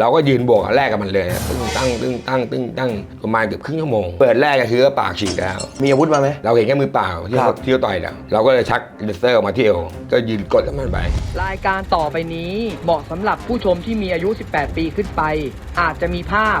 เราก็ยืนบวกกับแรกกับมันเลยตึ้งตั้งตึ้งตั้งตึ้งตั้งประมาณเกือบครึ่งชั่วโมง เปิดแรกก็คือว่าปากฉีกแล้ว มีอาวุธมาไหมเราเห็นแค่มือเปล่าที่ครัเขาบที่เขาต่อยเราเราก็เลยชักเลเซอร์ออกมาที่เอวก็ยืนกดแล้วมันไปรายการต่อไปนี้เหมาะสำหรับผู้ชมที่มีอายุ 18 ปีขึ้นไป อาจจะมีภาพ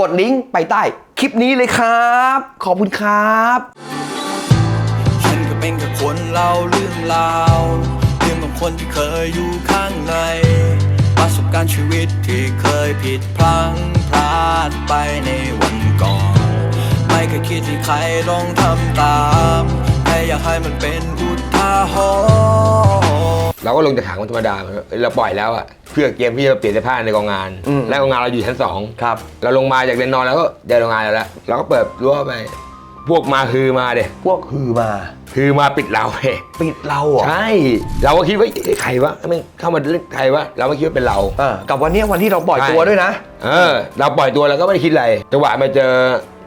กดลิงก์ไปใต้คลิปนี้เลยครับ ขอบคุณครับฉันก็เป็นแค่คนเล่าเรื่องราวเรื่องของคนที่เคยอยู่ข้างใน ประสบการณ์ชีวิตที่เคยผิดพลังพลาดไปในวันก่อน ไม่เคยคิดที่ใครลองทำตาม แค่อยากให้มันเป็นอุทาหรณ์ เราก็ลงจากถังมันธรรมดาเราปล่อยแล้วอะเพื่อเกมที่จะเปลี่ยนเสื้อผ้าในกองงาน อืม และกองงานเราอยู่ชั้นสองครับ เราลงมาจากเรียนนอนแล้วก็เดินโรงงานแล้วละเราก็เปิดรั้วไป พวกมาคือมาเด็พวกฮือมา คือมาปิดเราเฮ้ปิดเราเหรอใช่เราก็คิดว่าเอ๊ะใครวะมันเข้ามาเล่นใครวะเราไม่คิดว่าเป็นเราเออกับวันเนี้ยวันที่เราปล่อยตัวด้วยนะ เออ เราปล่อยตัวเราก็ไม่ได้คิดอะไรจังหวะมาเจอ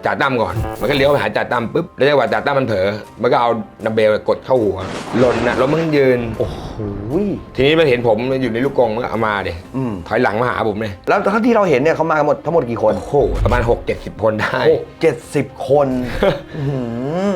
จ่าตั้มก่อน มันก็เลี้ยวไปหาจ่าตั้มปุ๊บแล้วจังหวะจ่าตั้มมันเผลอมันก็เอาดัมเบลกดเข้าหัวหล่นนะแล้วมันยืน โอ้โหทีนี้มันเห็นผมอยู่ในลูกกรงมันก็เอามาเด็อืมถอยหลังมาหาผมเลยแล้วเท่าที่เราเห็นเนี่ยเขามากันหมดทั้งหมดกี่คนโอ้โหประมาณ 6 7 0 คนได้หกเจ็ดสิบคนอื้อหือ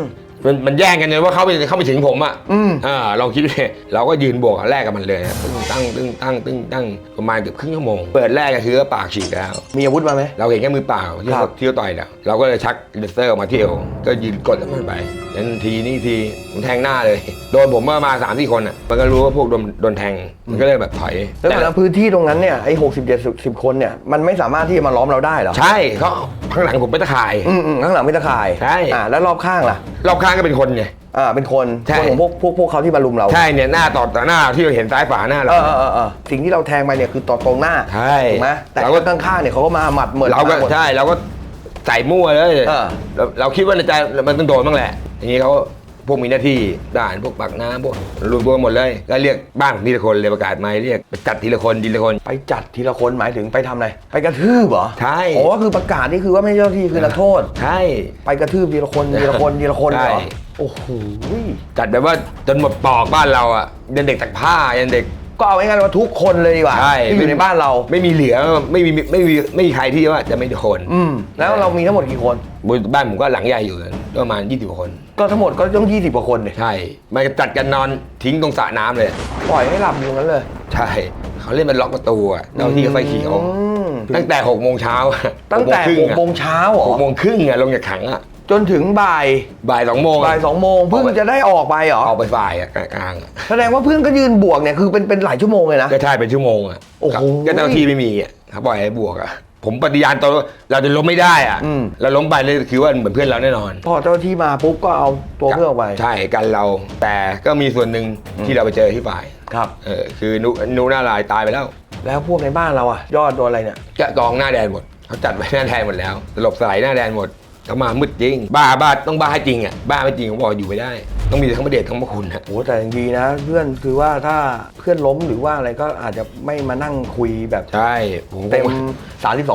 มันมันแย่งกันเลยว่าเขาไปเข้าไปถึงผมอะอืมอ่าลองคิดดูเลยเราก็ยืนบวกกับแรกกับมันเลยตึ้งตั้งตึ้งตั้งตึ้งตั้งประมาณเกือบครึ่งชั่วโมงเปิดแรกก็คือว่าปากฉีกแล้ว มีอาวุธมาไหม เราเห็นแค่มือเปล่าที่ครัเขาบ ที่เขาต่อยเราเราก็เลยชักเลเซอร์ออกมาที่เอวก็ยืนกดแล้วมันไปนั้นทีนี่ทีผมแทงหน้าเลย โดนผมมามาสามสี่คนอะมันก็รู้ว่าพวกโดนโดนแทงมันก็เลยแบบถอย แล้วแต่ละพื้นที่ตรงนั้นเนี่ยไอ้หกสิบเจ็ดสิบคนเนี่ยมันไม่สามารถที่จะมาล้อมเราได้เหรอ ใช่เขาข้างหลังผมเป็นตะข่าย อืมอืมข้างหลังไม่ตะข่ายใช่ อ่าแล้วรอบข้างล่ะรอบข้างก็เป็นคนไง อ่าเป็นคนใช่ คนของพวกพวกพวกเขาที่มารุมเราใช่เนี่ยหน้าต่อต่อหน้าที่เราเห็นซ้ายฝาหน้าเรา เออเออเออเออสิ่งที่เราแทงไปเนี่ยคือต่อตรงหน้าใช่ถูกไหมแต่เราก็ ข้างๆเนี่ยเขาก็มาหมัดเหมือนเราก็หมด ใช่เราก็ใส่มั่วเลยเออ เราเราคิดว่าในใจมันต้องโดนบ้างแหละอย่างนี้เขา พวกมีหน้าที่ด่านพวกปากน้ำพวกรวมตัวกันหมดเลยก็เรียกบ้านผมทีละคนเลยประกาศไม้เรียกไปจัดทีละคนทีละคน ไปจัดทีละคนหมายถึงไปทำอะไรไปกระทืบเหรอใช่ โอ้คือประกาศนี่คือว่าไม่ใช่เจ้าหน้าที่คือนักโทษ ใช่ ไปกระทืบทีละคนทีละคนทีละคนเหรอใช่ โอ้โหจัดแบบว่าจนหมดปอกบ้านเราอะยันเด็กตักผ้ายันเด็ก ก็เอาง่ายๆว่าทุกคนเลยดีกว่าใช่ที่อยู่ในบ้านเรา ไม่มีเหลือไม่มีไม่มีไม่มีใครที่ว่าจะไม่โดนอืมแล้วเรามีทั้งหมดกี่คน บ้านผมก็หลังใหญ่อยู่ก็ ประมาณ 20กว่าคน ก็ทั้งหมดก็ต้องยี่สิบกว่าคนเลยใช่ มันจัดกันนอนทิ้งตรงสระน้ำเลย ปล่อยให้หลับอยู่งั้นเลย ใช่ เขาเล่นเป็นล็อกประตูอะเจ้าที่ก็ไฟเขียว อืมตั้งแต่หกโมงเช้าอะตั้งแต่ครึ่หกโมงเช้าเหรอหกโมงครึ่งอะลงจากขังอะจนถึงบ่ายบ่ายสองโมงะบ่ายสองโมงเพิ่งจะได้ออกไปเหรอ ออกไปฝ่ายอะกลางๆอะแสดงว่าเพื่อนก็ยืนบวกเนี่ยคือเป็นเป็นหลายชั่วโมงเลยนะ ก็ใช่เป็นชั่วโมงอะโอ้โห ก็เจ้าที่ไม่มีอะเขาปล่อยให้บวกอะ ผมปฏิญาณตัวเราจะล้มไม่ได้อะอืม เราล้มไปเลยคือว่าเหมือนเพื่อนเราแน่นอนพอเจ้าหน้าที่มาปุ๊บก็เอาตัวเพื่อนออกไปใช่กันเรา แต่ก็มีส่วนหนึ่งที่เราไปเจอที่ฝ่ายครับ เออคือนุนุหน้าลายตายไปแล้ว แล้วพวกในบ้านเราอะยอดโดนอะไรเนี่ย จะกองหน้าแดนหมดเขาจัดไว้หน้าแดนหมดแล้วสลบสลายหน้าแดนหมดเขามามืดจริง บ้าบ้าต้องบ้าให้จริงอะบ้าไม่จริงผมบอกอยู่ไม่ได้ ต้องมีทั้งประเดชทั้งพระคุณฮะ โอ้แต่ยังดีนะ เพื่อนคือว่าถ้าเพื่อนล้มหรือว่าอะไรก็อาจจะไม่มานั่งคุยแบบใช่ ผมเต็มก็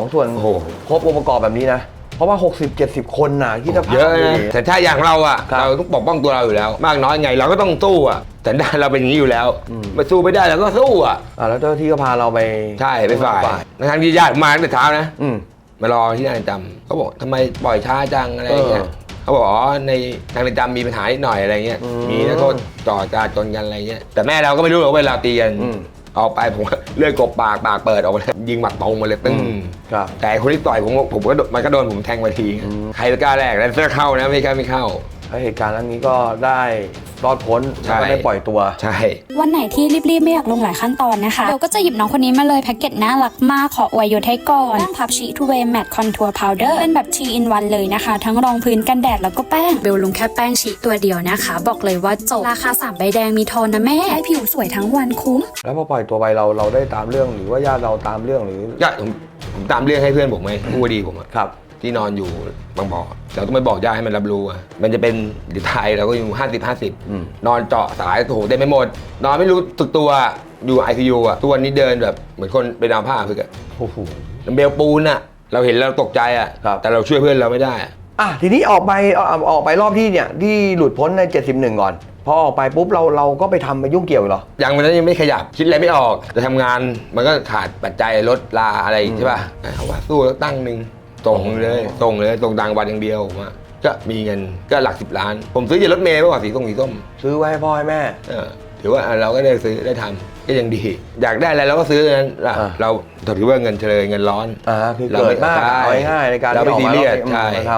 32 ส่วนโอ้โห ครบองค์ประกอบแบบนี้นะ เพราะว่า 60 70 คนน่ะคิดสภาพเยอะดูนะดิ แต่ถ้าอย่างเราอะครับเราต้องปกป้องตัวเราอยู่แล้ว มากน้อยไงเราก็ต้องสู้อะแต่ด้านเราเป็นอย่างนี้อยู่แล้วอืม มาสู้ไม่ได้เราก็สู้อะอ่าแล้วเจ้าหน้าที่ก็พาเราไปใช่ไปฝ่ายทั้งที่ญาติมาตั้งแต่เช้านะ อืม มารอที่หน้าเรือนจำเขาบอกทำไมปล่อยช้าจังอะไรอย่างเงี้ยเออ เขาบอกอ๋อในทางเรือนจำมีปัญหานิดหน่อยอะไรเงี้ยอืมมีนักโทษจ่อจราจนกันอะไรเงี้ยแต่แม่เราก็ไม่รู้หรอกว่าเวลาตีกันอืม ออกไปผมก็เลื่อยกบปากปากเปิดออกมาเลยยิงหมัดตรงมาเลยตึ้ง ครับ แต่คนที่ต่อยผมผมก็โดนมันก็โดนผมแทงไปทีอืมใครจะกล้าแรกแล้วเสื้อเข้านะไม่กล้าไม่เข้า แล้วเหตุการณ์ครั้งนี้ก็ได้รอดพ้นใช่ แล้วก็ได้ปล่อยตัว ใช่ วันไหนที่รีบๆ ไม่อยากลงหลายขั้นตอนนะคะเบลก็จะหยิบน้องคนนี้มาเลยแพ็กเกจน่ารักมากขออวยยศให้ก่อนแป้งพับชีทูเวย์แมตต์คอนทัวร์พาวเดอร์เป็นแบบ t อินวันเลยนะคะ ทั้งรองพื้นกันแดดแล้วก็แป้ง เบลลงแค่แป้งชีตัวเดียวนะคะ บอกเลยว่าจบ ราคา 3 ใบแดงมีโทนนะแม่ ให้ผิวสวยทั้งวันคุ้ม แล้วพอปล่อยตัวไปเราเราได้ตามเรื่องหรือว่าญาติเราตามเรื่องหรือ ก็ผมผมตามเรื่องให้เพื่อนผมไหมผู้ดีผมอะครับ ที่นอนอยู่บางบ่อเราต้องไปบอกญาติให้มันรับรู้อะมันจะเป็นหรือไทยเราก็อยู่ห้าสิบห้าสิบอืม นอนเจาะสายโอ้โหเต็มไปหมด นอนไม่รู้สึกตัวอยู่ไอซียูอะทุกวันนี้เดินแบบเหมือนคนเป็นดาวผ้าพึกอะโอ้โห เบลปูนอะเราเห็นเราตกใจอะครับ แต่เราช่วยเพื่อนเราไม่ได้อะอะทีนี้ออกไปออกออกไปรอบที่เนี่ยที่หลุดพ้นใน 71 ก่อน พอออกไปปุ๊บเราเราก็ไปทำไปยุ่งเกี่ยวเหรอ ยังวันนั้นยังไม่ขยับคิดอะไรไม่ออกจะทำงานมันก็ขาดปัจจัยรถลาอะไรใช่ป่ะเอาว่าสู้แล้วตั้งหนึ่ง ส่งเลยส่งเลยส่งต่างวันอย่างเดียวผมอะก็มีเงินก็หลักสิบล้าน ผมซื้อจากรถเมย์เมื่อก่อนสีส้มสีส้มซื้อไว้ให้พ่อให้แม่ เออถือว่าเราก็ได้ซื้อได้ทำก็ยังดี อยากได้อะไรเราก็ซื้อนั้นล่ะอ่า เราถือว่าเงินเฉลยเงินร้อน อ่าคือเราเกิไม่ดมากใช่เอาง่ายๆในการเราไม่ที่ออกซีเรียสอบนี้ใช่มาท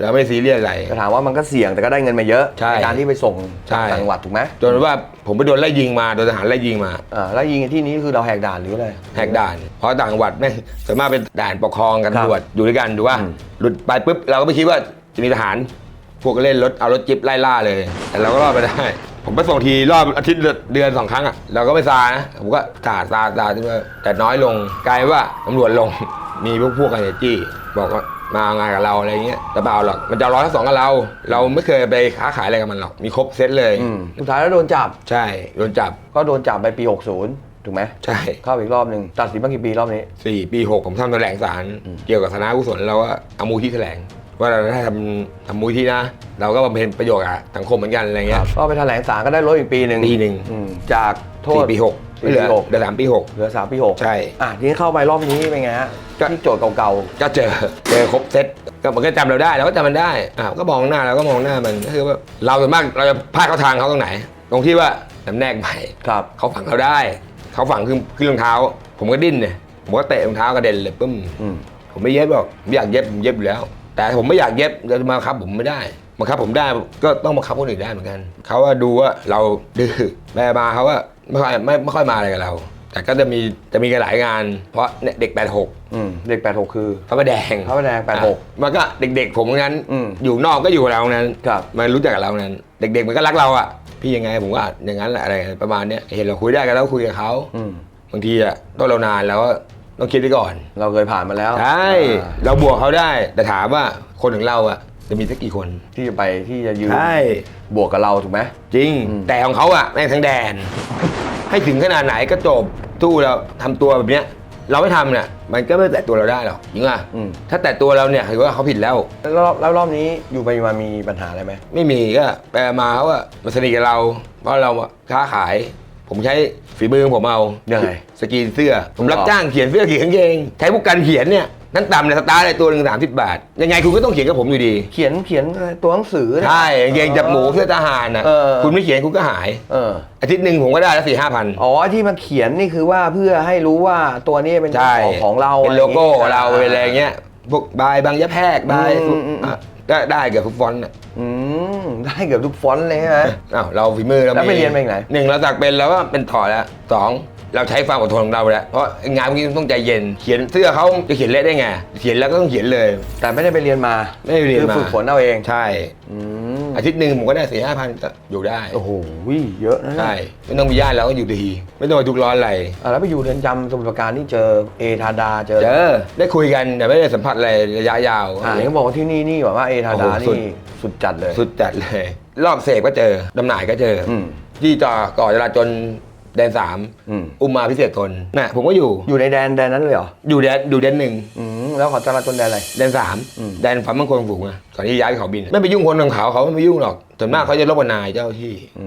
เราไม่ซีเรียสอะไรำแต่ถามว่ามันก็เสี่ยงแต่ก็ได้เงินมาเยอะใช่การที่ไปส่งใช่ ต่างจังหวัดถูกไหมจนว่าผมไปโดนไล่ยิงมาโดนทหารไล่ยิงมา อ่าแล้วยิงที่นี้คือเราแหกด่านหรืออะไร แหกด่าน เพราะต่างจังหวัดแม่งส่วนมากเป็นด่านปกครองกันครับตำรวจอยู่ด้วยกันดูว่าอืม หลุดไปปุ๊บเราก็ไม่คิดว่าจะมีทหาร พวกก็เล่นรถเอารถจิ๊บไล่ล่าเลย แต่เราก็รอดไปได้ ผมไปส่งทีรอบอาทิตย์ละเดือนสองครั้งอะเราก็ไม่ซานะผมก็ซาซาซาที่ว่าแต่น้อยลงกลายว่าตำรวจลง มีพวกพวกกันเนี่ยจี้บอกว่า มาเอางานกับเราอะไรเงี้ยแต่เปล่าหรอกมันจะเอาร้อยทั้งสองกับเรา เราไม่เคยไปค้าขายอะไรกับมันหรอกมีครบเซตเลย อืมสุดท้ายแล้วโดนจับ ใช่โดนจับก็โดนจับไปปี 60 ถูกไหมใช่เข้าอีกรอบหนึ่งตัดสินมากี่ปีรอบนี้ สี่ปีหกผมทำแถลงสารเกี่ยวกับคณะกุศลเราก็เอามูลที่แถลง ว่าเราได้ทำทำมูลที่นะ เราก็บำเพ็ญประโยชน์กับสังคมเหมือนกันอะไรเงี้ยก็ไปแถลงศาลก็ได้ลดอีกปีหนึ่งปีหนึ่งอืมจากโทษสี่ปีหกสี่เหลือปีหกเหลือสามปีหกเหลือสามปีหกใช่ อะทีนี้เข้าไปรอบนี้เป็นไงฮะก็ ที่โจทย์เก่าก็เจอเจอครบเซตก็มันก็จำเราได้เราก็จำมันได้อ่าก็มองหน้าเราก็มองหน้ามันก็คือว่าเราส่วนมากเราจะพลาดเข้าทางเขาตรงไหน ตรงที่ว่าจำแนกใหม่ๆครับ เขาฝังเราได้ เขาฝังขึ้นขึ้นรองเท้า ผมก็ดิ้นเนี่ยผมก็เตะรองเท้ากระเด็นเลยปึ้มอืมผมไม่เย็บหรอกผมอยากเย็บผมเย็บอยู่แล้ว แต่ผมไม่อยากเย็บจะมาบังคับผมไม่ได้บังคับผมได้ก็ต้องบังคับคนอื่นได้เหมือนกันเขาว่าดูว่าเราดื้อแม่มาเขาว่าไม่ค่อยไม่ไม่ค่อยมาอะไรกับเรา แต่ก็จะมีจะมีกันหลายงาน เพราะเนี่ยเด็ก 86อืมเด็ก 86 คือพระประแดงพระประแดง 86อะมันก็เด็กๆ ผมทั้งนั้น อืมอยู่นอกก็อยู่กับเราทั้งนั้นครับ มันรู้จักกับเราทั้งนั้น เด็กๆมันก็รักเราอะ พี่ยังไงผมว่าอย่างนั้นแหละอะไรประมาณเนี้ยเห็นเราคุยได้กันแล้วคุยกับเขาอืมบางทีอะต้องเรานานแล้วก็ต้องคิดไว้ก่อน เราเคยผ่านมาแล้วใช่ อ่าเราบวกเขาได้ แต่ถามว่าคนถึงเราอะจะมีสักกี่คน ที่จะไปที่จะยืนใช่บวกกับเราถูกไหม จริงอืมแต่ของเขาอะแม่งทั้งแดน ให้ถึงขนาดไหนก็จบสู้เราทำตัวแบบเนี้ย เราไม่ทำเนี่ยมันก็ไม่แตะตัวเราได้หรอกจริงป่ะอืม ถ้าแตะตัวเราเนี่ยถือว่าเขาผิดแล้ว แล้วรอบแล้วรอบนี้อยู่ไปมามีปัญหาอะไรไหมไม่มีก็แปลมาเขาว่ามาสนิทกับเรา เพราะเราอะค้าขาย ผมใช้ฝีมือของผมเอายังไง สกรีนเสื้อ ผมรับหรอจ้างเขียนเสื้อเขียนกางเกงใช้พวกการเขียนเนี่ย นั่นต่ำเนี่ยสตาร์ทเลยตัวหนึ่งสามสิบบาท ยังไงคุณก็ต้องเขียนกับผมอยู่ดี เขียนเขียนตัวหนังสือเนี่ยใช่กางเกงจับหมูเสื้อทหารนะเออ คุณไม่เขียนคุณก็หาย เออ อาทิตย์หนึ่งผมก็ได้ละสี่ห้าพัน อ๋อที่มาเขียนนี่คือว่าเพื่อให้รู้ว่าตัวนี้เป็นใช่ของของเราเป็นโลโก้ะเราย่งงี้เป็นอะไรเงี้ยพวกบายบางยะแพรกบายอืมอืมอะก็ได้เกือบทุกฟอนต์อะอืมได้เกือบทุกฟอนต์เลยใช่ไหม อ้าวเราฝีมือเราแล้วไปเรียนมาจากไหน หนึ่งเราสักเป็นแล้วก็เป็นถอดแล้วสอง เราใช้ความอดทนของเราแล้วเพราะงานพวกนี้ต้องใจเย็น เขียนเสื้อเขาจะเขียนเละได้ไง เขียนแล้วก็ต้องเขียนเลย แต่ไม่ได้ไปเรียนมาไม่ได้เรียนคือมาฝึกฝนเอาเองใช่อืมอาทิตย์หนึ่งผมก็ได้สี่ห้าพันอยู่ได้โอ้โหเยอะนะเนี่ยใช่ไม่ต้องมีญาติแล้วก็อยู่ดี ไม่ต้องไปทุกข์ร้อนอะไร อะแล้วไปอยู่เรือนจำสมุทรปราการนี่เจอเอธาดาเจอเจอได้คุยกันแต่ไม่ได้สัมผัสอะไรระยะยาว อ่าเขาบอกว่าที่นี่นี่แบบว่าเอธาดาโอ้โหสุด นี่สุดจัดเลย สุดจัดเลย รอบเสพก็เจอดำหน่ายก็เจอออืมที่จ่อก่อจราจน แดนสามอืม อุมมาพิเศษทนน่ะผมก็อยู่อยู่ในแดนแดนนั้นเลยเหรออยู่แดนอยู่แดนหนึ่งอืมแล้วขอจราจนแดนอะไร แดนสามอืมแดนความมั่นคงสูงอะก่อนที่ย้ายไปเขาบิน ไม่ไปยุ่งคนของเขาเขาไม่ไปยุ่งหรอกส่วนมากเขาจะรบกับนายเจ้าที่ อื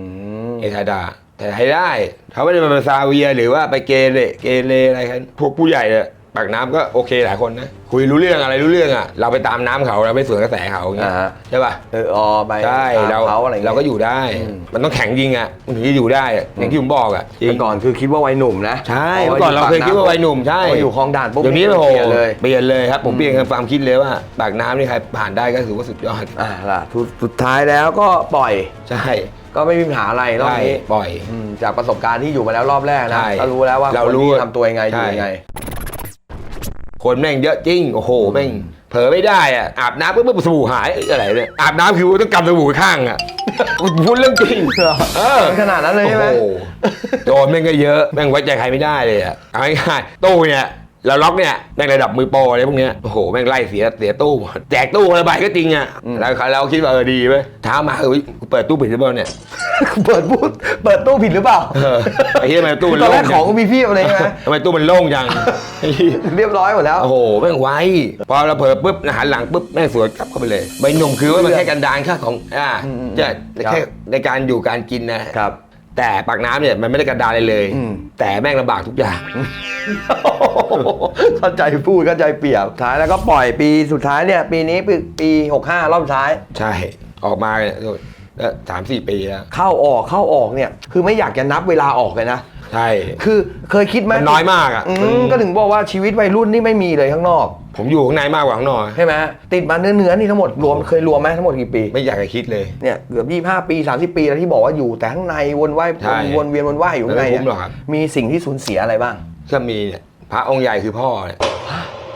ม เอทาดา แต่ให้ได้ เขาไม่ได้มาซาเวียหรือว่าไปเกเรเกเรอะไรกันพวกผู้ใหญ่อะ ปากน้ำก็โอเคหลายคนนะ คุยรู้เรื่องอะไรรู้เรื่องอะ เราไปตามน้ำเขาเราไปสวนกระแสเขาอย่างเงี้ยอ่าฮะ ใช่ป่ะ เออออไปใช่ตมเราเขาอะไรงี้ย เราก็อยู่ได้ อืม มันต้องแข็งจริงอะมันถึงจะอยู่ได้อะอย่างที่ผมบอกอะจริง แต่ก่อนคือคิดว่าวัยหนุ่มนะใช่เมื่อก่อนเราเคยคิดว่าวัยหนุ่มใช่พออยู่คลองด่านปุ๊บเดี๋ยวนี้โอ้โหเปลี่ยนเลย เปลี่ยนเลยครับผมเปลี่ยนความคิดเลยว่าปากน้ำนี่ใครผ่านได้ก็ถือว่าสุดยอดอ่าล่ะสุดสุดท้ายแล้วก็ปล่อย ใช่ก็ไม่มีปัญหาอะไรรอบใช่นี้ปล่อย อืมจากประสบการณ์ที่อยู่มาแล้วรอบแรกนะใช่ก็รู้แล้วว่าเราคนรู้ที่ทำตัวยังไงอยู่ใช่ยังไง คนแม่งเยอะจริง โอ้โห แม่ง เผลอไม่ได้อะ อาบน้ำปุ๊บปุ๊บสบู่หายเอ้ยอะไรเนี่ย อาบน้ำคือต้องกำสบู่ข้างอะ พูดเรื่องจริงเออขนาดนั้นเลยใช่ไหม โอ้โหโจรแม่งก็เยอะ แม่งไว้ใจใครไม่ได้เลยอะ เอาง่ายๆตู้เนี่ย เราล็อกเนี่ยแม่งระดับมือโปรอะไรพวกเนี้ยโอ้โหแม่งไล่เสียเสียตู้หมดแจกตู้ระบายก็จริงอะแล้วเราคิดว่าเออดีเว้ยเช้ามาเออกูเปิดตู้ผิดหรือเปล่าเนี่ยเปิดพูดเปิดตู้ผิดหรือเปล่าเออไอ้เหี้ยทำไมตู้มันตอนแรกโล่งจังของก็มีเพี่อะไรใช่ไหมทำไมตู้มันโล่งจังไอ้เหี้ยเรียบร้อยหมดแล้ว โอ้โหแม่งไวพอเราเผลอปุ๊บหันหลังปุ๊บแม่งสวนกลับเข้าไปเลยใบหนุ่มคือว่ามันแค่กันดานค่าของอ่าอืมอืมจะครับแค่ในการอยู่การกินนะครับ แต่ปากน้ำเนี่ยมันไม่ได้กันดานเลยเลย อืม แต่แม่งลำบากทุกอย่าง เข้าใจพูดเข้าใจเปรียบท้ายแล้วก็ปล่อยปีสุดท้ายเนี่ยปีนี้ปีปี65 รอบสุดท้าย ใช่ ออกมาเนี่ยแล้วสามสี่ปีแล้ว เข้าออกเข้าออกเนี่ย คือไม่อยากจะนับเวลาออกเลยนะ ใช่ คือเคยคิดไหมมันน้อยมากอะอืมันมก็ถึงบอกว่าชีวิตวัยรุ่นนี่ไม่มีเลยข้างนอก ผมอยู่ข้างในมากกว่าข้างนอกใช่ไหมติดมาเนื้อเนื้อๆนี่ทั้งหมดรวมเคยรวมไหมทั้งหมดกี่ปี ไม่อยากจะคิดเลยเนี่ยเกือบ 25 ปี 30 ปีแล้วที่บอกว่าอยู่แต่ข้างในวนว่ายใช่วนเวียนวนว่ายอยู่ข้างในไม่คุ้มเนี่ยหรอกครับมีสิ่งที่สูญเสียอะไรบ้าง ก็มีเนี่ยพระองค์ใหญ่คือพ่อเนี่ย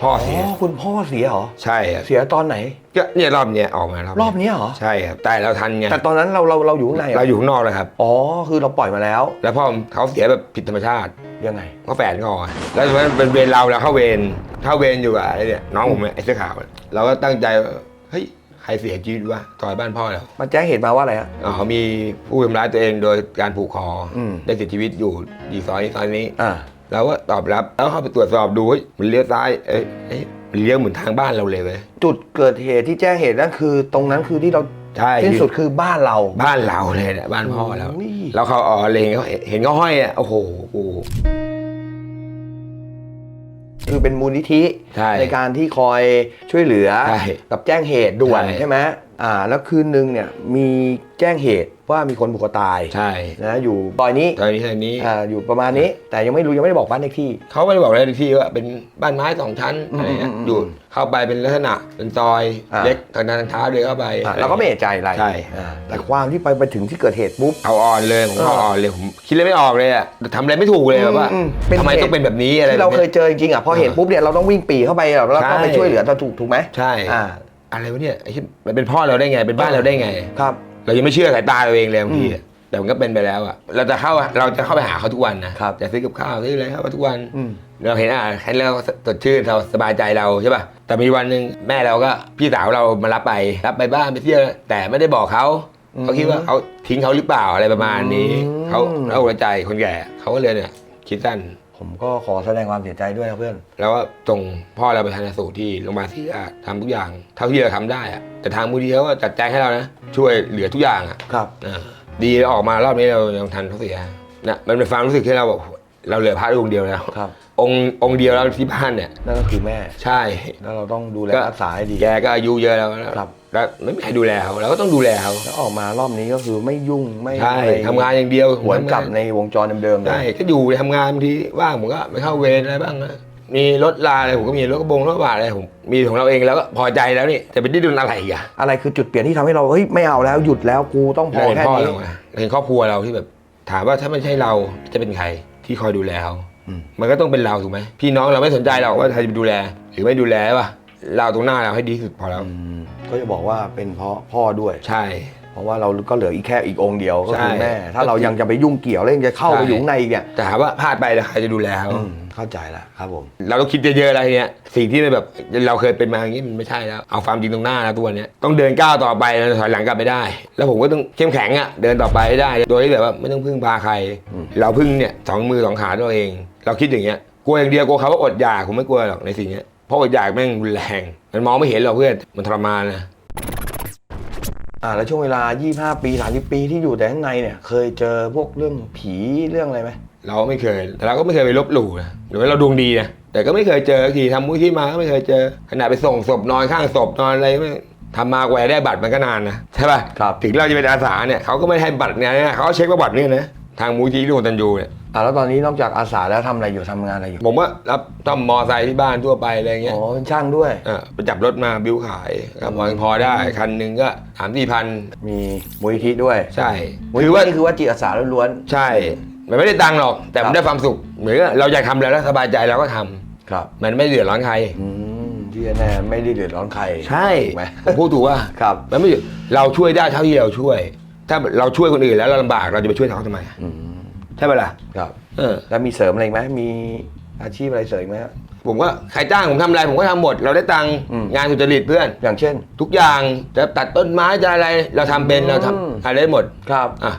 พ่ออ๋เสียอคุณพ่อเสียเหรอ ใช่ครับเสียตอนไหน ก็เนี่ยรอบเนี้ยออกมารอบรอบเนี้ยเหรอ ใช่ครับแต่เราทันไงแต่ตอนนั้นเราเราเราอยู่ข้างในหเราอยู่ข้างนอกเลยครับ อ๋อ คือเราปล่อยมาแล้ว แล้วพ่อเขาเสียแบบผิดธรรมชาติยังไงเขาแฝดก่อนแล้วมันเป็นเวรเราเราเข้าเวรเข้าเวรอยู่กับไอ้เนี่ยน้องผมเนี่ยไอ้เสื้อขาวเนี่ยเราก็ตั้งใจว่าเฮ้ยใครเสียชีวิตวะซอยบ้านพ่อเรามาแจ้งเหตุมาว่าอะไรฮะอ๋อมีผู้ทำร้ายตัวเองโดยการผูกคออม ได้เสียชีวิตอยู่ดีซอยนี้ซอยนี้ อ่าเราก็ตอบรับแล้วเข้าไปตรวจสอบดูเฮ้ยมันเลี้ยวซ้ายเอ้ยเอ้ยมันเลี้ยวเหมือนทางบ้านเราเลยเว้ยจุดเกิดเหตุที่แจ้งเหตุนั่นคือ ตรงนั้นคือที่เราใช่สิ้นสุดคือบ้านเรา บ้านเราเลยเนี่ยบ้านพ่อเราโอ้ย แล้วเขาอ๋อเลงเขาเห็นเขาห้อยอะโอ้โหโอ้โหคือเป็นมูลนิธิใช่การที่คอยช่วยเหลือ ใช่กับแจ้งเหตุด่วนใช่ ใช่ไหมอ่า แล้วคืนนึงเนี่ยมีแจ้งเหตุ ว่ามีคนผูกคอตายใช่นะอยู่ซอยนี้ตอนนี้ตอนนี้อ่าอยู่ประมาณนี้ แต่ยังไม่รู้ยังไม่ได้บอกบ้านเลขที่เขาไม่ได้บอกเลยที่ว่าเป็นบ้านไม้สองชั้นอืมอะไรเงี้ยอืมอยู่เข้าไปเป็นลักษณะเป็นซอยอ่าเล็กทางด้านเท้าเดินเข้าไปอ่าเราก็ไม่เอะใจอะไรใช่อ่าแต่ความที่ไปไปถึงที่เกิดเหตุปุ๊บเอาอ่อนเลยผมเออเอาอ่อนเลยผมคิดเลยไม่ออกเลยอะทำอะไรไม่ถูกเลยแบบว่าอืมเป็นทำไมเหตุต้องเป็นแบบนี้อะไรที่เราแบบเคยนี้ยเจอจริงๆอะพอเห็นปุ๊บเนี่ยเราต้องวิ่งปรีเข้าไปแล้วก็ใช่ไปช่วยเหลือแต่ถูกถูกไหมใช่อ่าอะไรวะเนี่ยไอ้ที่มันเป็นพ่อเราได้ไงเป็นบ้านเราได้ไงครับ เรายังไม่เชื่อสายตาเราเองเลยบางทีอืมอะแต่มันก็เป็นไปแล้วอะเราจะเข้าเราจะเข้าไปหาเขาทุกวันนะครับ จะซื้อกับข้าวซื้ออะไรเข้ามาทุกวัน อืม เราเห็นอะเห็นแล้วสดชื่นเราสบายใจเราใช่ป่ะแต่มีวันหนึ่งแม่เราก็พี่สาวเรามารับไปรับไปบ้านไปเที่ยวแต่ไม่ได้บอกเขาอืมเขาคิดว่าเขาทิ้งเขาหรือเปล่าอะไรประมาณนี้อืม เขาเอาหัวใจคนแก่เขาก็เลยเนี่ยคิดสั้น ผมก็ขอแสดงความเสียใจด้วยนะเพื่อน แล้วก็ส่งพ่อเราไปชันสูตรที่โรงพยาบาลศรีราชทำทุกอย่างเท่าที่เราทำได้อะแต่ทางมูลที่เขาก็จัดแจงให้เรานะ ช่วยเหลือทุกอย่างอะครับ เออดีแล้วออกมารอบนี้เรายังทันเขาเสียนะมันเป็นความรู้สึกที่เราแบบเราเหลือพระองค์เดียวแล้ว ครับ องค์องค์เดียวแล้วที่บ้านเนี่ย นั่นก็คือแม่ ใช่ แล้วเราต้องดูแลก็ รักษาให้ดี แกก็อายุเยอะแล้วครับ แล้วไม่มีใครดูแลเขาเราก็ต้องดูแลเขาแล้วออกมารอบนี้ก็คือไม่ยุ่งไม่ใช่อะไรทำงานอย่างเดียวหวนกลับในวงจรเดิมๆเลใช่ยก็อยู่ทำงานบางทีว่างผมก็ไปเข้าเวรอะไรบ้างนะมีรถลาอะไรผมก็มีรถกระบงรถกระบะอะไรผมมีของเราเองแล้วก็พอใจแล้วนี่จะไปดิ้นรนอะไรอีกอะอะไรคือจุดเปลี่ยนที่ทำให้เราเฮ้ยไม่เอาแล้วหยุดแล้วกูต้องพอเห็นแค่พ่อนี้ เราไงเห็นครอบครัวเราที่แบบ ถามว่าถ้าไม่ใช่เราจะเป็นใครที่คอยดูแลเขาอืม มันก็ต้องเป็นเราถูกไหมพี่น้องเราไม่สนใจหรอกว่าใครจะดูแล หรือไม่ดูแลป่ะ เราตรงหน้าเราให้ดีที่สุดพอแล้วอืมก็จะบอกว่าเป็นเพราะพ่อด้วย ใช่ เพราะว่าเราก็เหลืออีกแค่อีกองค์เดียวก็คือใช่แม่ ถ้าเรายังจะไปยุ่งเกี่ยวแล้วยังจะเข้าใช่ ไปอยู่ข้างในอีกเนี่ยแต่ถามว่าพลาดไปแล้วใครจะดูแลเขาอืมเข้าใจแล้วครับผม เราต้องคิดเยอะๆอะไรเงี้ยสิ่งที่แบบเราเคยเป็นมาอย่างนี้มันไม่ใช่แล้วเอาความจริงตรงหน้าแล้วตัวเนี้ยต้องเดินก้าวต่อไปแล้วถอยหลังกลับไม่ได้ แล้วผมก็ต้องเข้มแข็งอะเดินต่อไปให้ได้ โดยที่แบบว่าไม่ต้องพึ่งพาใคร อืม เราพึ่งเนี่ยสองมือสองขาตัวเอง เราคิดอย่างเงี้ยกลัวอย่างเดียวกลัวเขาว่าอดอยากผมไม่กลัวหรอกในสิ่งเนี้ย เพราะอดอยากแม่งรุนแรง มันมองไม่เห็นหรอกเพื่อนมันทรมานนะอ่าแล้วช่วงเวลา 25 ปี 30 ปีที่อยู่แต่ข้างในเนี่ย เคยเจอพวกเรื่องผีเรื่องอะไรไหมเราไม่เคยแต่เราก็ไม่เคยไปลบหลู่นะหรือว่าเราดวงดีนะแต่ก็ไม่เคยเจอสักทีทำมุ้ยที่มาก็ไม่เคยเจอขนาดไปส่งศพนอนข้างศพนอนอะไรไม่ทำมากว่าจะได้บัตรมันก็นานนะใช่ป่ะครับถึงเราจะเป็นอาสาเนี่ยเขาก็ไม่ให้บัตรเนี่ยนะเขาก็เช็คว่าบัตรเนี่ยนะทางมูลที่ร่วมตันยูเนี่ย อะแล้วตอนนี้นอกจากอาสาแล้วทำอะไรอยู่ทำงานอะไรอยู่ผมว่ารับซ่อมมอไซค์ที่บ้านทั่วไปอะไรเงี้ยอ๋อเป็นช่างด้วยเออไปจับรถมาบิ้วขายก็พอพอได้คันหนึ่งก็สามสี่พันมีมูลนิธิด้วยใช่มูลนิคือธิว่า นี่คือว่าจิตอาสาล้วน ใช่ มันไม่ได้ตังค์หรอก แต่ครัมันบ ได้ความสุข เหมือนกับเราอยากทำอะไรแล้วสบายใจเราก็ทำ ๆครับมันไม่เดือดร้อนใคร อืมที่แน่ๆไม่ได้เดือดร้อนใครใช่ถูกไหมผมพูดถูกว่า ครับมันไม่เราช่วยได้เท่าที่เราช่วย ถ้าเราช่วยคนอื่นแล้วเราลำบากเราจะไปช่วยเขาทำไม อืม ใช่ไหมล่ะครับ เออ แล้วมีเสริมอะไรอีกไหมมีอาชีพอะไรเสริมอีกไหมฮะ ผมก็ใครจ้างผมทำอะไรผมก็ทำหมด เราได้ตังค์อืม งานสุจริตเพื่อน อย่างเช่น ทุกอย่างจะตัดต้นไม้จะอะไร เราทำเป็นเราทอืมำอะไรได้หมดครับ อะ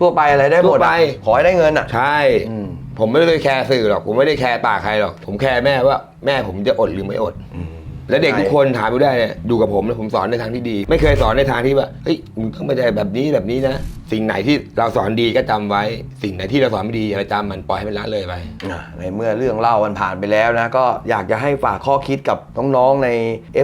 ทั่วไปอะไรได้หมดทั่วไป อะขอให้ได้เงินอะ ใช่ อืม ผมไม่ได้แคร์สื่อหรอก ผมไม่ได้แคร์ปากใครหรอก ผมแคร์แม่ว่า แม่ผมจะอดหรือไม่อด อืม แล้วเด็กทุกคนถามไปได้เนี่ยดูกับผมแล้วผมสอนในทางที่ดี ไม่เคยสอนในทางที่ว่าเฮ้ยมึงต้องไปได้แบบนี้แบบนี้นะ สิ่งไหนที่เราสอนดีก็จำไว้ สิ่งไหนที่เราสอนไม่ดีอย่าไปจำมันปล่อยให้มันละเลยไปอะในเมื่อเรื่องเล่ามันผ่านไปแล้วนะก็อยากจะให้ฝากข้อคิดกับน้องๆใน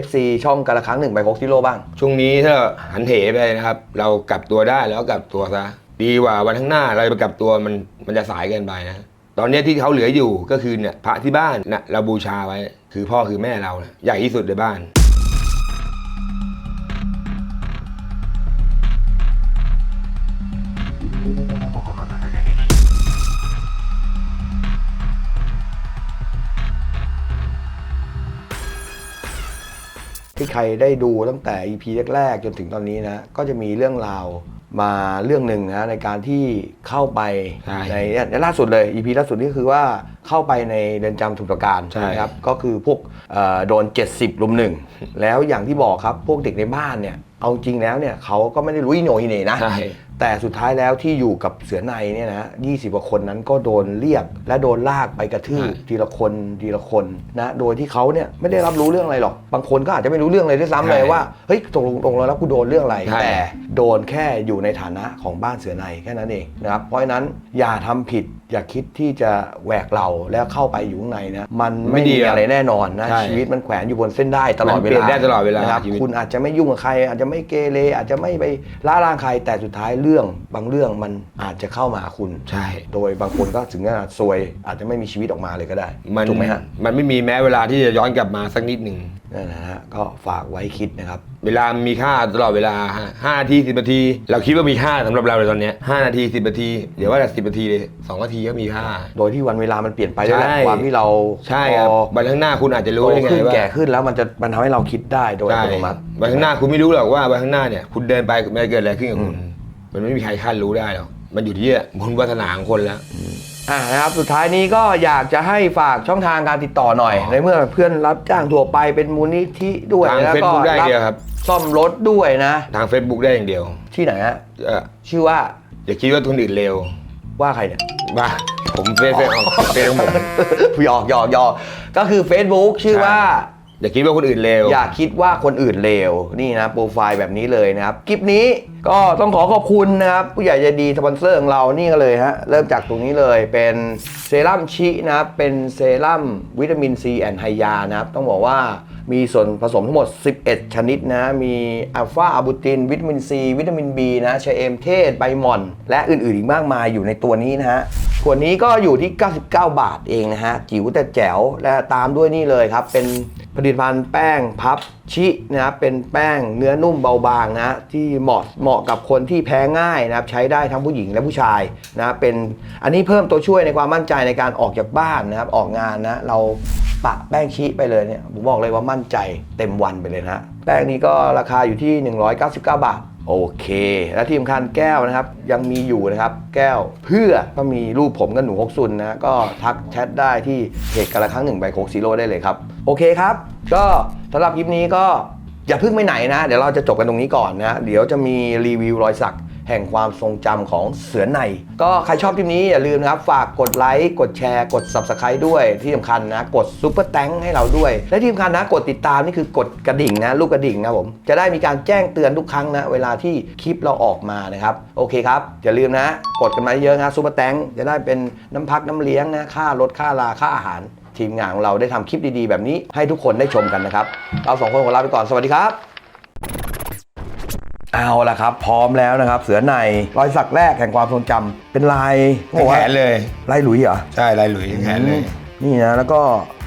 FC ช่องกันละครั้งหนึ่งไปโคกซิโร่บ้าง ช่วงนี้ถ้าหันเหไปนะครับ เรากลับตัวได้แล้วกลับตัวซะดีกว่าวันข้างหน้าเราไปกลับตัวมันมันจะสายเกินไปนะ ตอนเนี้ยที่เขาเหลืออยู่ก็คือเนี่ยพระที่บ้านนะเราบูชาไว้ คือพ่อคือแม่เรานะใหญ่ที่สุดในบ้าน ที่ใครได้ดูตั้งแต่ EP แรกๆ จนถึงตอนนี้นะ ก็จะมีเรื่องราวมาเรื่องหนึ่งนะในการที่เข้าไปใช่ ในเนี่ยล่าสุดเลย EP ล่าสุดนี่คือว่า เข้าไปในเรือนจำสมุทรปราการใช่ นะครับก็คือพวกเอ่อโดน 70ลุมหนึ่งแล้วอย่างที่บอกครับพวกเด็กในบ้านเนี่ยเอาจริงแล้วเนี่ยเขาก็ไม่ได้รู้อิโหนอิเหน่นะ ใช่ แต่สุดท้ายแล้วที่อยู่กับเสือในเนี่ยนะ20กว่าคนนั้นก็โดนเรียกและโดนลากไปกระทืบใช่ทีละคนทีละคนนะโดยที่เขาเนี่ยไม่ได้รับรู้เรื่องอะไรหรอก บางคนก็อาจจะไม่รู้เรื่องเลยด้วยซ้ำเลยว่าเฮ้ยตกลงตกลงแล้วกูโดนเรื่องอะไรใช่ แต่โดนแค่อยู่ในฐานะของบ้านเสือในแค่นั้นเองนะครับเพราะฉะนั้นอย่าทำผิด อย่าคิดที่จะแหวกเราแล้วเข้าไปอยู่ข้างในนะมันไม่มีอะไรแน่นอนนะใช่ชีวิตมันแขวนอยู่บนเส้นได้ตลอดมันเวเปลี่ยลานได้ตลอดเวลานะครับชีวิต คุณอาจจะไม่ยุ่งกับใคร อาจจะไม่เกเรอาจจะไม่ไปล่าร่างใครแต่สุดท้ายเรื่องบางเรื่องมันอาจจะเข้ามาหาคุณ ใช่ โดยบางคนก็ถึงขนาดซวยอาจจะไม่มีชีวิตออกมาเลยก็ได้มันถูกไหมฮะ มันไม่มีแม้เวลาที่จะย้อนกลับมาสักนิดหนึ่ง นั่นนะฮะก็ฝากไว้คิดนะครับ เวลามีค่าตลอดเวลาฮะห้านาทีสิบนาที เราคิดว่ามีค่าสำหรับเราเลยตอนเนี้ยห้านาทีสิบนาทีเดี๋ยวว่าแต่สิบนาทีเลยสองนาทีก็มีค่า โดยที่วันเวลามันเปลี่ยนไปด้วยแหละใช่ ความที่เราใช่ครับพอวันข้างหน้าคุณอาจจะรู้โตได้ไงขึ้นว่า แก่ขึ้นแล้วมันจะมันทำให้เราคิดได้โดยอัใช่ตโนมัติ วันข้างหน้าคุณไม่รู้หรอกว่าวันข้างหน้าเนี่ยคุณเดินไปมันจะเกิดอะไรขึ้นกับคุณอืมมันไม่มีใครคาดรู้ได้หรอก มันอยู่ที่บุญวาสนาของคนแล้ว อ่านะครับสุดท้ายนี้ก็อยากจะให้ฝากช่องทางการติดต่อหน่อยอ๋อในเมื่อเพื่อนรับจ้างทั่วไปเป็นมูลนิธิด้วยทางแล้วก็ Facebook ได้เดียวครับ ซ่อมรถด้วยนะ ทาง Facebook ได้อย่างเดียวที่ไหนฮะเออชื่อว่าอย่าคิดว่าคนอื่นเร็วว่าใครเนี่ยบ้าผมเฟซเฟซออกเฟซของผม หยอกหยอกหยอกก็คือ Facebook ชื่อว่า อย่าคิดว่าคนอื่นเร็วอย่าคิดว่าคนอื่นเลวนี่นะโปรไฟล์แบบนี้เลยนะครับคลิปนี้ก็ต้องขอขอบคุณนะครับผู้ใหญ่ใจดีสปอนเซอร์ของเรานี่ก็เลยฮะเริ่มจากตรงนี้เลยเป็นเซรั่มชินะครับเป็นเซรั่มวิตามินซีแอนไฮยานะครับต้องบอกว่ามีส่วนผสมทั้งหมด 11 ชนิดนะ มีอัลฟาอะบูติน วิตามินซี วิตามิน B นะชะเอมเทศ ใบหม่อน และอื่นๆ อีกมากมายอยู่ในตัวนี้นะฮะขวดนี้ก็อยู่ที่ 99 บาทเองนะฮะ จิ๋วแต่แจ๋ว และตามด้วยนี่เลยครับ เป็น ผลิตภัณฑ์แป้งพับชินะครับเป็นแป้งเนื้อนุ่มเบาบางนะที่เหมาะเหมาะกับคนที่แพ้ง่ายนะครับใช้ได้ทั้งผู้หญิงและผู้ชายนะเป็นอันนี้เพิ่มตัวช่วยในความมั่นใจในการออกจากบ้านนะครับออกงานนะเราปะแป้งชิไปเลยเนี่ยผมบอกเลยว่ามั่นใจเต็มวันไปเลยนะแป้งนี้ก็ราคาอยู่ที่ 199 บาท โอเค และที่สำคัญแก้วนะครับ ยังมีอยู่นะครับ แก้วเพื่อก็มีรูปผมกับหนูฮกซุนนะก็ทักแชทได้ที่เพจกันละครั้งหนึ่งใบโคกซีโร่ได้เลยครับ โอเคครับ ก็สำหรับคลิปนี้ก็อย่าเพิ่งไปไหนนะ เดี๋ยวเราจะจบกันตรงนี้ก่อนนะ เดี๋ยวจะมีรีวิวรอยสัก แห่งความทรงจำของเสือใน ก็ใครชอบคลิปนี้อย่าลืมนะครับ ฝากกดไลค์ กดแชร์ กด Subscribe ด้วยที่สำคัญนะ กดซุปเปอร์แตงให้เราด้วย และที่สำคัญนะ กดติดตามนี่คือกดกระดิ่งนะ ลูกกระดิ่งนะผม จะได้มีการแจ้งเตือนทุกครั้งนะ เวลาที่คลิปเราออกมานะครับ โอเคครับ อย่าลืมนะ กดกันมาเยอะนะซุปเปอร์แตงจะได้เป็นน้ำพักน้ำเลี้ยงนะ ค่ารถค่าลาค่าอาหาร ทีมงานของเราได้ทำคลิปดีๆ แบบนี้ให้ทุกคนได้ชมกันนะครับ เราสองคนขอลาไปก่อน สวัสดีครับ เอาละครับ พร้อมแล้วนะครับ เสือในรอยสักแรกแห่งความทรงจำเป็นลายเขาบอกแขว่านเลยลายหลุยเหรอใช่ลายหลุยแขนเลยนี่นะแล้วก็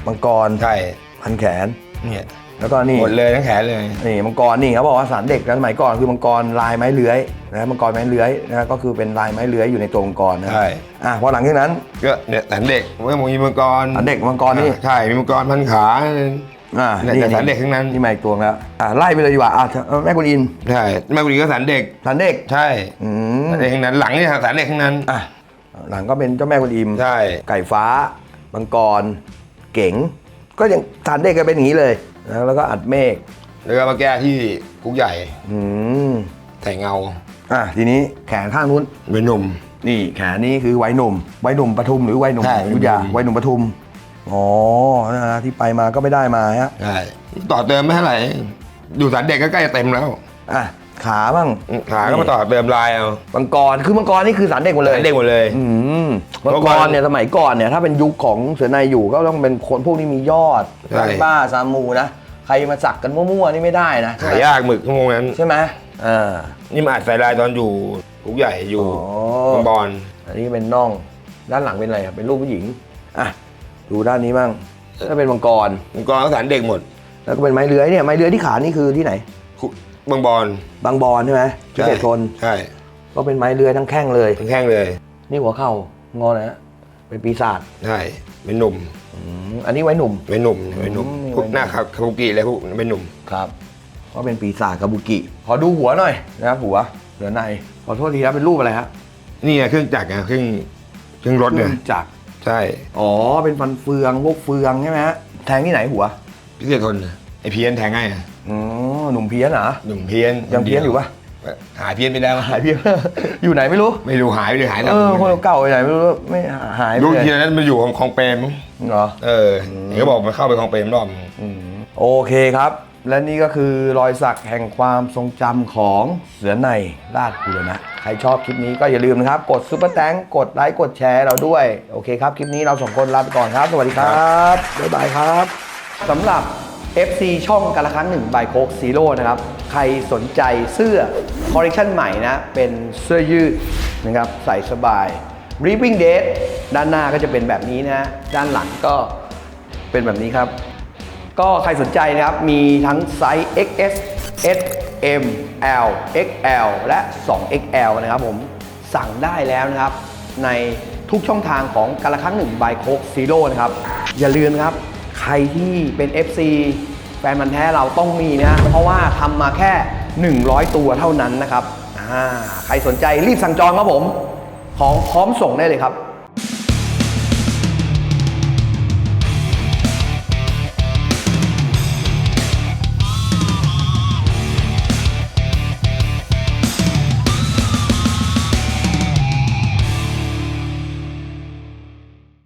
มังกรใช่พันแขน เนี่ยแล้วก็นี่หมดเลยทั้งแขนเลย นี่มังกรนี่เขาบอกว่าสารเด็กสมัยก่อนคือมังกรลายไม้เลื้อยนะมังกรไม้เลื้อยนะก็คือเป็นลายไม้เลื้อยอยู่ในตัวมังกรนะใช่ อะพอหลังจากนั้นก็เนี่ยสันเด็กเมื่อมีมังกรสันเด็กมังกรนี่ ใช่มีมังกรพันขา อ่าเนี่ยแต่สันเด็กทั้งนั้นนี่มาอีกตัวแล้วอะไล่ไปเลยดีกว่าอะแม่กุนอินใช่แม่กุฎีก็สันเด็กสันเด็กใช่อืมสันเด็กทั้งนั้นหลังนี่สันเด็กทั้งนั้นอะหลังก็เป็นเจ้าแม่กุนอิมใช่ไก่ฟ้ามังกรเก๋งก็ยังสันเด็กก็เป็นอย่างนี้เลยนะแล้วก็อัดเมฆแล้วก็มาแก้ที่กุ๊กใหญ่อืมแต่เงาอะทีนี้แขนข้างนู้นเป็นหนุ่มนี่แขนนี้คือวัยหนุ่มวัยหนุ่มปทุมหรือวัยหนุ่มใช่อยุธยาวัยหนุ่มวัยหนุ่มปทุม อ๋อนะฮะที่ไปมาก็ไม่ได้มาฮะใช่ต่อเติมไม่เท่าไหร่อยู่สันเด็กก็ใกล้จะเต็มแล้วอะขาบ้างขาก็มาต่อเติมลายเอามังกรคือมังกรนี่คือสารเด็กหมดเลยสันเด็กหมดเลยอืมเมื่มังอกก่อนรเนี่ยสมัยก่อนเนี่ยถ้าเป็นยุคของเสือในอยู่ก็ต้องเป็นคนพวกนี้มียอดใช่บ้าซามูนะใครมาสักกันมั่วๆนี่ไม่ได้นะใช่หาไหมยากหมึกชั่วโมงนั้นใช่ไหมอ่านี่มาอัดใส่ลายตอนอยู่กุ๊กใหญ่อยู่อ๋อบางบอลอันนี้เป็นน่องด้านหลังเป็นอะไรอะเป็นรูปผู้หญิงอะ ดูด้านนี้บ้างถ้าเป็นมังกรมังกรก็สันเด็กหมด แล้วก็เป็นไม้เลื้อยเนี่ยไม้เลื้อยที่ขานี่คือที่ไหนคุบางบอลบางบอนใช่ไหมพิเศษทนใช่ก็เป็นไม้เลื้อยทั้งแข้งเลยทั้งแข้งเลย นี่หัวเข่างอนะฮะเป็นปีศาจใช่เป็นหนุ่มอืมอันนี้ไว้หนุ่มเป็นหนุ่มเป็นหนุ่มอืมพวกหน้าครับคาบุกิอะไรพวกเป็นหนุ่มครับก็เป็นปีศาจกาบุกิขอดูหัวหน่อยนะครับหัวเหลือในขอโทษทีครับเป็นรูปอะไรฮะนี่ไงเครื่องจักรไงเครื่องเครื่องรถเครื่เนี่อยงจักร ใช่อ๋อ เป็นฟันเฟืองพวกเฟืองใช่ไหมฮะแทงที่ไหนหัวพิเศษทนนะไอเพี้ยนแทงง่ายอะอ๋อหนุ่มเพี้ยนเหรอหนุ่มเพี้ยนยังเพี้ยนอยู่ปะหายเพี้ยนไปแล้วหายเพี้ยน อยู่ไหนไม่รู้ ไม่รู้หายไปเลยหายเออคนเก่าไปไหนไม่รู้ไม่หายไปรู้เลยทีนั้นมันอยู่ของของเปรมเหรอเออเห็นเขาบอกมันเข้าไปของเปรมรอบนึงโอเคครับ และนี่ก็คือรอยสักแห่งความทรงจำของเสือในราชบุรณะ ใครชอบคลิปนี้ก็อย่าลืมนะครับ กดซุปเปอร์แตงกดไลค์กดแชร์เราด้วย โอเคครับ คลิปนี้เราสองคนลาไปก่อนครับ สวัสดีครับ บ๊ายบายครับสำหรับ FC ช่องกันละครั้งหนึ่งบายโคกซีโร่นะครับ ใครสนใจเสื้อคอลเลคชันใหม่นะ เป็นเสื้อยืดนะครับใส่สบาย Reaping Date ด้านหน้าก็จะเป็นแบบนี้นะ ด้านหลังก็เป็นแบบนี้ครับ ก็ใครสนใจนะครับ มีทั้งไซส์ XS S M L XL และ 2XL นะครับผมสั่งได้แล้วนะครับ ในทุกช่องทางของการละครั้งหนึ่งบายโคกซีโร่นะครับ อย่าลืมครับ ใครที่เป็น FC แฟนมันแท้เราต้องมีนะเพราะว่าทำมาแค่ 100 ตัวเท่านั้นนะครับใครสนใจรีบสั่งจองครับผม ของพร้อมส่งได้เลยครับ